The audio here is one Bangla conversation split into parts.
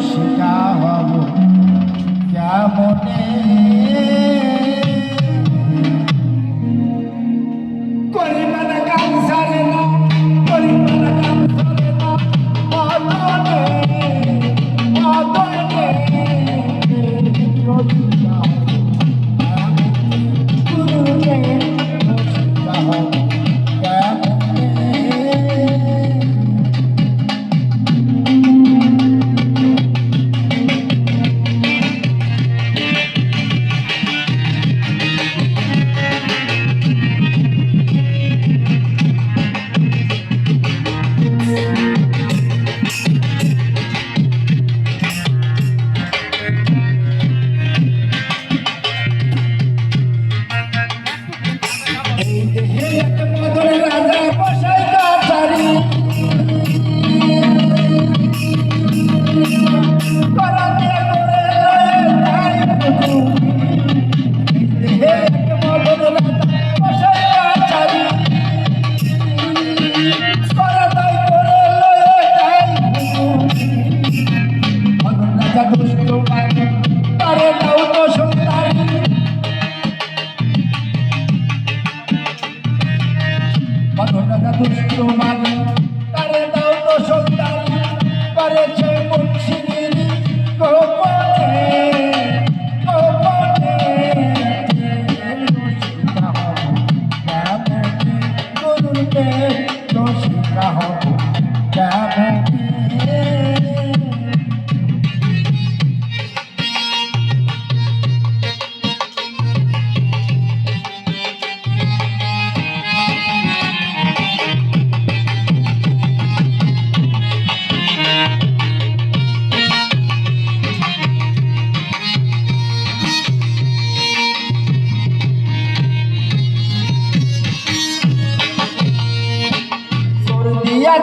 শিখা হব। কেমনে দোষী কেমন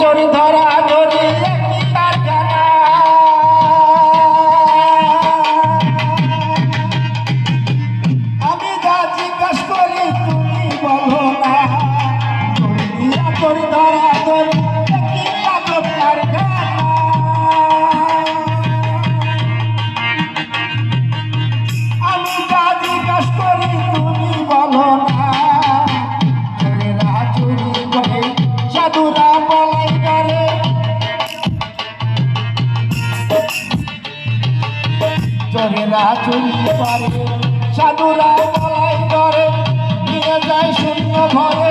চড়ি ধরা ধরি। চোরেরা চুরি করে সাধুরা পলাই করে নিয়ে যায় শূন্য ঘরে।